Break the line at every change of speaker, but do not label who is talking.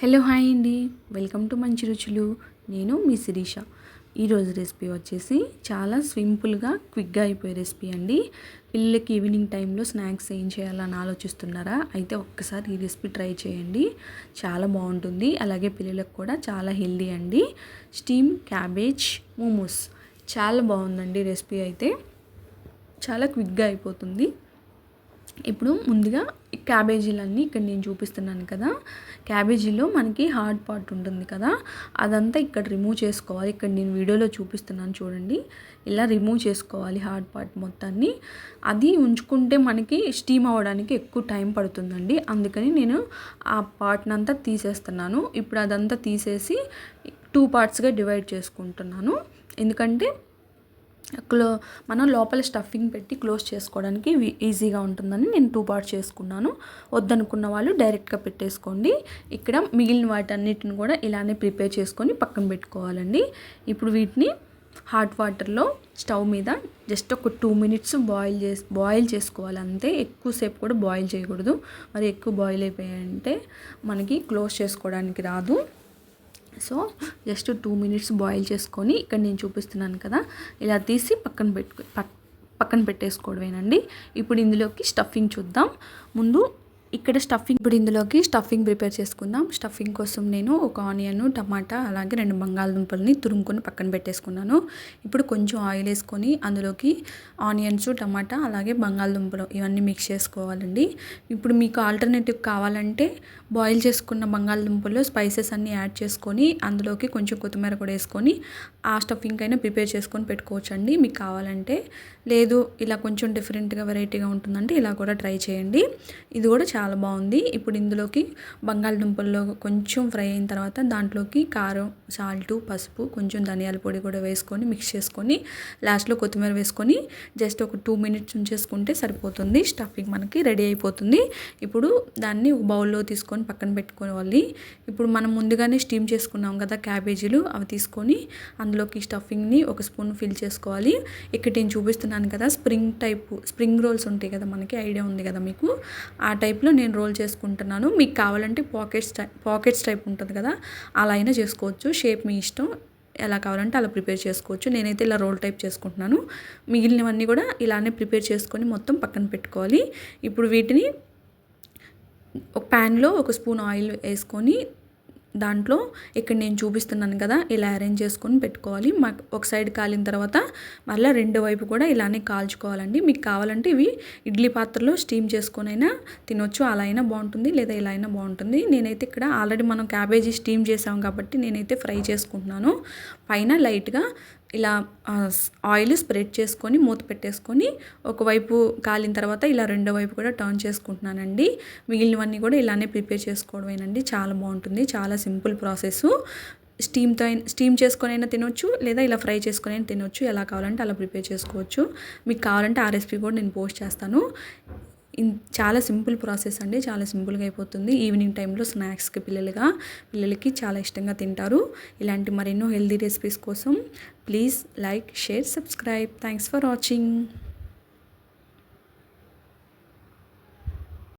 Hello hi అండి. Welcome to మంచి రుచులు. నేను మీ శిరీష. ఈరోజు రెసిపీ వచ్చేసి చాలా సింపుల్గా క్విక్గా అయిపోయే రెసిపీ అండి. పిల్లలకి ఈవినింగ్ టైంలో స్నాక్స్ ఏం చేయాలని ఆలోచిస్తున్నారా? అయితే ఒక్కసారి ఈ రెసిపీ ట్రై చేయండి. చాలా బాగుంటుంది. అలాగే పిల్లలకు కూడా చాలా హెల్దీ అండి. Steam cabbage momos. చాలా బాగుందండి రెసిపీ అయితే. చాలా క్విక్గా అయిపోతుంది. ఇప్పుడు ముందుగా క్యాబేజీలన్నీ ఇక్కడ నేను చూపిస్తున్నాను కదా. క్యాబేజీలో మనకి హార్డ్ పార్ట్ ఉంటుంది కదా. అదంతా ఇక్కడ రిమూవ్ చేసుకోవాలి. ఇక్కడ నేను వీడియోలో చూపిస్తున్నాను చూడండి. ఇలా రిమూవ్ చేసుకోవాలి హార్డ్ పార్ట్ మొత్తాన్ని. అది ఉంచుకుంటే మనకి స్టీమ్ అవ్వడానికి ఎక్కువ టైం పడుతుందండి. అందుకని నేను ఆ పార్ట్ని అంతా తీసేస్తున్నాను. ఇప్పుడు అదంతా తీసేసి టూ పార్ట్స్గా డివైడ్ చేసుకుంటున్నాను. ఎందుకంటే క్లో మనం లోపల స్టఫింగ్ పెట్టి క్లోజ్ చేసుకోవడానికి ఈజీగా ఉంటుందని నేను టూ పార్ట్ చేసుకున్నాను. వద్దనుకున్న వాళ్ళు డైరెక్ట్గా పెట్టేసుకోండి. ఇక్కడ మిగిలిన వాటన్నిటిని కూడా ఇలానే ప్రిపేర్ చేసుకొని పక్కన పెట్టుకోవాలండి. ఇప్పుడు వీటిని హాట్ వాటర్లో స్టవ్ మీద జస్ట్ ఒక టూ మినిట్స్ బాయిల్ చేసి బాయిల్ చేసుకోవాలి అంతే. ఎక్కువసేపు కూడా బాయిల్ చేయకూడదు. మరి ఎక్కువ బాయిల్ అయిపోయాయంటే మనకి క్లోజ్ చేసుకోవడానికి రాదు. So just two minutes boil చేసుకొని ఇక్కడ నేను చూపిస్తున్నాను కదా ఇలా తీసి పక్కన పెట్టు పక్కన పెట్టేసుకోవడమేనండి. ఇప్పుడు ఇందులోకి స్టఫింగ్ చూద్దాం. ముందు ఇక్కడ స్టఫింగ్ ఇప్పుడు ఇందులోకి స్టఫింగ్ ప్రిపేర్ చేసుకుందాం. స్టఫింగ్ కోసం నేను ఒక ఆనియన్ టమాటా అలాగే రెండు బంగాళదుంపల్ని తురుముకొని పక్కన పెట్టేసుకున్నాను. ఇప్పుడు కొంచెం ఆయిల్ వేసుకొని అందులోకి ఆనియన్స్ టమాటా అలాగే బంగాళదుంపలు ఇవన్నీ మిక్స్ చేసుకోవాలండి. ఇప్పుడు మీకు ఆల్టర్నేటివ్ కావాలంటే బాయిల్ చేసుకున్న బంగాళదుంపల్లో స్పైసెస్ అన్నీ యాడ్ చేసుకొని అందులోకి కొంచెం కొత్తిమీర కూడా వేసుకొని ఆ స్టఫింగ్ అయినా ప్రిపేర్ చేసుకొని పెట్టుకోవచ్చండి. మీకు కావాలంటే లేదు ఇలా కొంచెం డిఫరెంట్గా వెరైటీగా ఉంటుందంటే ఇలా కూడా ట్రై చేయండి. ఇది కూడా చాలా చాలా బాగుంది. ఇప్పుడు ఇందులోకి బంగాళదుంపల్లో కొంచెం ఫ్రై అయిన తర్వాత దాంట్లోకి కారం సాల్ట్ పసుపు కొంచెం ధనియాల పొడి కూడా వేసుకొని మిక్స్ చేసుకొని లాస్ట్లో కొత్తిమీర వేసుకొని జస్ట్ ఒక టూ మినిట్స్ ఉంచేసుకుంటే సరిపోతుంది. స్టఫింగ్ మనకి రెడీ అయిపోతుంది. ఇప్పుడు దాన్ని ఒక బౌల్లో తీసుకొని పక్కన పెట్టుకోవాలి. ఇప్పుడు మనం ముందుగానే స్టీమ్ చేసుకున్నాం కదా క్యాబేజీలు అవి తీసుకొని అందులోకి స్టఫింగ్ని ఒక స్పూన్ ఫిల్ చేసుకోవాలి. ఇక్కడ నేను చూపిస్తున్నాను కదా స్ప్రింగ్ టైప్ స్ప్రింగ్ రోల్స్ ఉంటాయి కదా మనకి ఐడియా ఉంది కదా మీకు? ఆ టైప్లో నేను రోల్ చేసుకుంటున్నాను. మీకు కావాలంటే పాకెట్స్ టైప్ పాకెట్స్ టైప్ ఉంటుంది కదా అలా అయినా చేసుకోవచ్చు. షేప్ మీ ఇష్టం ఎలా కావాలంటే అలా ప్రిపేర్ చేసుకోవచ్చు. నేనైతే ఇలా రోల్ టైప్ చేసుకుంటున్నాను. మిగిలినవన్నీ కూడా ఇలానే ప్రిపేర్ చేసుకొని మొత్తం పక్కన పెట్టుకోవాలి. ఇప్పుడు వీటిని ఒక ప్యాన్లో ఒక స్పూన్ ఆయిల్ వేసుకొని దాంట్లో ఇక్కడ నేను చూపిస్తున్నాను కదా ఇలా అరేంజ్ చేసుకొని పెట్టుకోవాలి. మాకు ఒక సైడ్ కాలిన తర్వాత మళ్ళీ రెండు వైపు కూడా ఇలానే కాల్చుకోవాలండి. మీకు కావాలంటే ఇవి ఇడ్లీ పాత్రలో స్టీమ్ చేసుకొని అయినా తినొచ్చు. అలా అయినా బాగుంటుంది లేదా ఇలా అయినా బాగుంటుంది. నేనైతే ఇక్కడ ఆల్రెడీ మనం క్యాబేజీ స్టీమ్ చేసాం కాబట్టి నేనైతే ఫ్రై చేసుకుంటున్నాను. పైన లైట్గా ఇలా ఆయిల్ స్ప్రెడ్ చేసుకొని మూత పెట్టేసుకొని ఒకవైపు కాలిన తర్వాత ఇలా రెండో వైపు కూడా టర్న్ చేసుకుంటున్నానండి. మిగిలినవన్నీ కూడా ఇలానే ప్రిపేర్ చేసుకోవడమేనండి. చాలా బాగుంటుంది. చాలా సింపుల్ ప్రాసెస్ స్టీమ్తో స్టీమ్ చేసుకొని అయినా తినొచ్చు లేదా ఇలా ఫ్రై చేసుకొని అయినా తినొచ్చు. ఎలా కావాలంటే అలా ప్రిపేర్ చేసుకోవచ్చు. మీకు కావాలంటే ఆ రెసిపీ కూడా నేను పోస్ట్ చేస్తాను. చాలా సింపుల్ ప్రాసెస్ అండి. చాలా సింపుల్గా అయిపోతుంది. ఈవినింగ్ టైంలో స్నాక్స్కి పిల్లలుగా పిల్లలకి చాలా ఇష్టంగా తింటారు. ఇలాంటి మరెన్నో హెల్దీ రెసిపీస్ కోసం please like share subscribe. Thanks for watching.